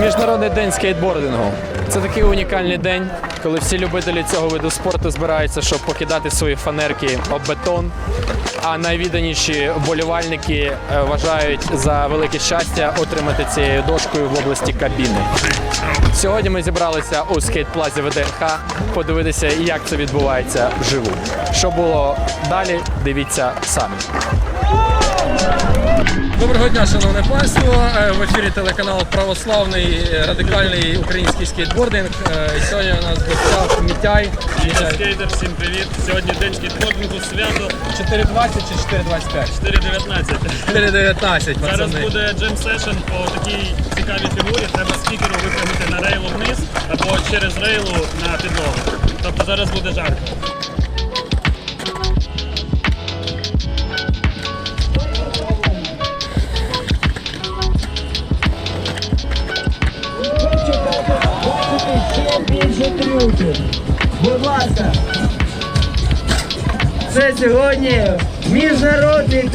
Міжнародний день скейтбордингу. Це такий унікальний день, коли всі любителі цього виду спорту збираються, щоб покидати свої фанерки об бетон. А найвідданіші вболівальники е, вважають за велике щастя отримати цією дошкою в області кабіни. Сьогодні ми зібралися у скейт-плазі ВДНХ подивитися, як це відбувається вживу. Що було далі, дивіться самі. Доброго дня, шановне панство. Е, В ефірі телеканал Православний радикальний український скейтбординг. Е, Сьогодні у нас гостях Мітяй. Мітяй. Скейтер, всім привіт! Сьогодні день скейтбордингу, свято 4.20 чи 4.25? 4.19. 4.19, Зараз пацани. буде джем сешн по такій цікавій фігурі. Треба спікеру випрямити на рейлу вниз або через рейлу на підлогу. Тобто зараз буде жарко. Більше. Будь ласка. Це сьогодні міжнародний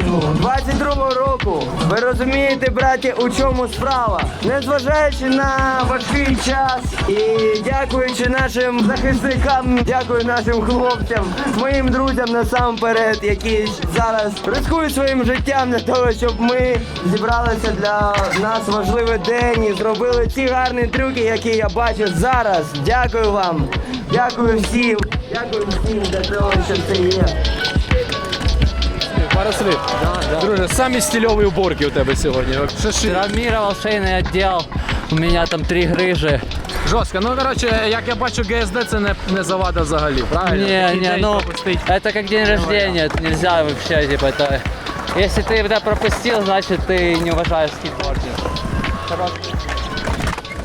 22 року. Ви розумієте, браті, у чому справа? Незважаючи на важкий час і дякуючи нашим захисникам, дякую нашим хлопцям, моїм друзям насамперед, які зараз ризикують своїм життям для того, щоб ми зібралися для нас важливий день і зробили ці гарні трюки, які я бачу зараз. Дякую вам. Дякую всім. Дякую всім за того, що це є. Пару слів. Друже, самі стильові уборки у тебе сьогодні. Що ж Травмировал шейный отдел. У меня там три грыжи. жорстко. Ну коротше, як я бачу, ГСД це не, не завада взагалі, правильно? Не, Такий не, день ну пропустить. это как день рождения, это нельзя вообще, типа, это... Если ты это пропустил, значит ты не уважаешь скейтбординг.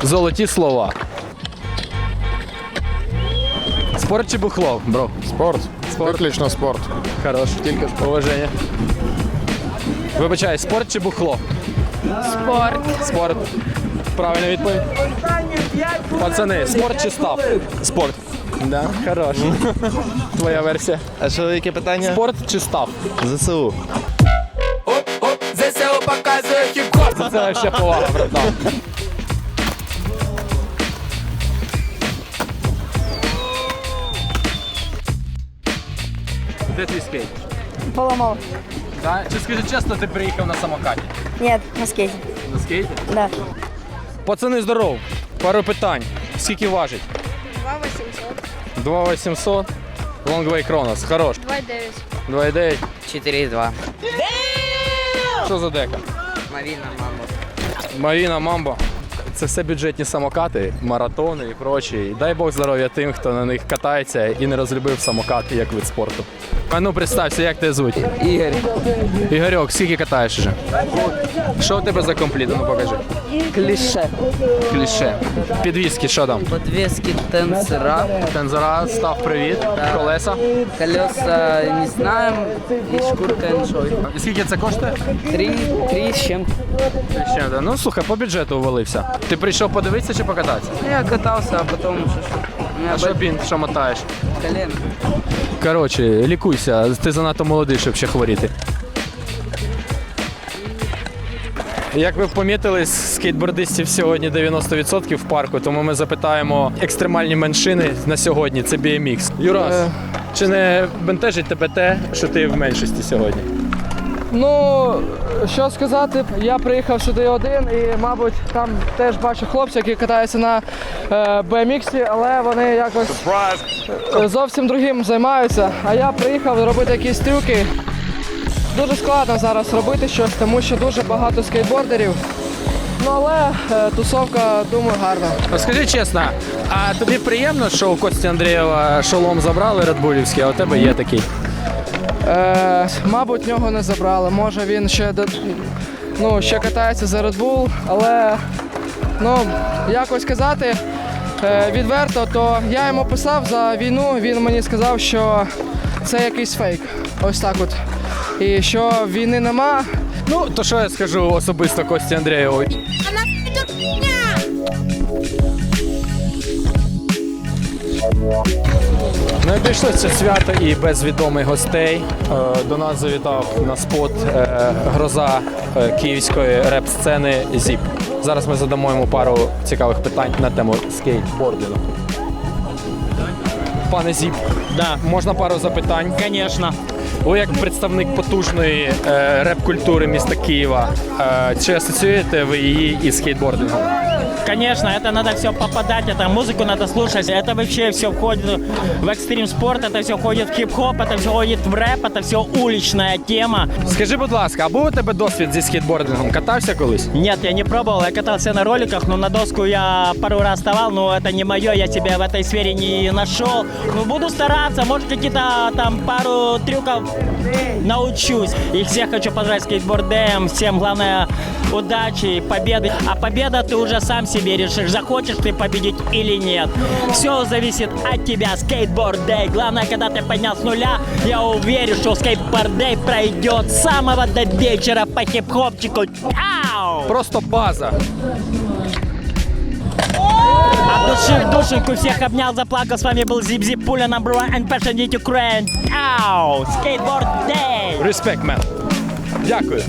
Золоті слова. Спорт чи бухло, бро? Спорт. Спорт. Виключно спорт. Хорош, тільки поваження. Вибачай, спорт чи бухло? Спорт. Спорт. Правильна відповідь. Пацани, спорт чи став? Спорт. Да, хорош. Твоя версія. А що яке питання? Спорт чи став? ЗСУ. Це, це ще повага, братан. Де твій скейт? Поломал. Да? Чи скажи чесно, ти приїхав на самокаті? Нет, на скейте. На скейті? Да. Пацани, здоров. Пару питань. Скільки важить? 2800. 2800. Longway Kronos. Хорош. 2,9. 2,9. 4,2. Що за дека? Марина, мама. Мавіна Мамбо. Це все бюджетні самокати, маратони і прочі. І дай Бог здоров'я тим, хто на них катається і не розлюбив самокати як вид спорту. А ну представся, як тебе звуть? Игорь. Ігорьок, скільки катаєш уже? Що у тебе за компліт? Ну покажи. Клише. Кліше. Підвіски, що там? Подвески. Тензора, став привіт. Колеса. Колеса не знаем. И шкурка enjoy. І скільки це коштує? Три, три с чем Ще, да. Ну слухай, по бюджету увалився. Ти прийшов подивитися чи покататися? Я катался, а? У меня А що бін, що мотаєш? колено. Коротше, лікуйся, ти занадто молодий, щоб ще хворіти. Як ви помітили, скейтбордистів сьогодні 90% в парку, тому ми запитаємо екстремальні меншини на сьогодні. Це BMX. Юрас, чи не бентежить тебе те, що ти в меншості сьогодні? Ну, що сказати, я приїхав сюди один і, мабуть, там теж бачу хлопців, які катаються на е, BMX, але вони якось е, зовсім другим займаються. А я приїхав робити якісь трюки. Дуже складно зараз робити щось, тому що дуже багато скейтбордерів. Ну але е, тусовка, думаю, гарна. Скажи чесно, а тобі приємно, що у Кості Андрієва шолом забрали редбулівський, а у тебе є такий? Е, мабуть, нього не забрали. Може він ще до- ну, ще катається за Red Bull, але ну, якось казати е, відверто, то я йому писав за війну, він мені сказав, що це якийсь фейк. Ось так от. І що війни нема. Ну, то що я скажу особисто Кості Андрієву? Не обійшлося свято і без відомих гостей. Е, До нас завітав на спот е, гроза е, київської реп-сцени Зіп. Зараз ми задамо йому пару цікавих питань на тему скейтбордингу. Пане Зіп, Да, можна пару запитань? конечно. Ви як представник потужної реп-культури міста Києва, чи асоціюєте ви її із скейтбордингом? Конечно, это надо все попадать, это музыку надо слушать, это вообще все входит в экстрим спорт, это все входит в хип-хоп, это все входит в рэп, это все уличная тема. Скажи, будь ласка, а був у тебе досвід зі скейтбордингом? Катався колись? Нет, я не пробовал, я катался на роликах, но на доску я пару раз вставал, но это не мое, я себя в этой сфере не нашел. Но буду стараться, может какие-то там пару трюков научусь. И всех хочу поздравить скейтбордем, всем главное удачи, победы. А победа ты уже сам себе решишь, захочешь ты победить или нет. Все зависит от тебя, скейтборд дэй. Главное, когда ты поднял с нуля, я уверен, что скейтборд дэй пройдет с самого до вечера по хип-хопчику. Ау! Просто база. От души в душеньку всех обнял, заплакал. С вами был Зип Зип Пуля, number one and passion Ukraine. Ау! Скейтборд дэй! Респект, мен. Дякую.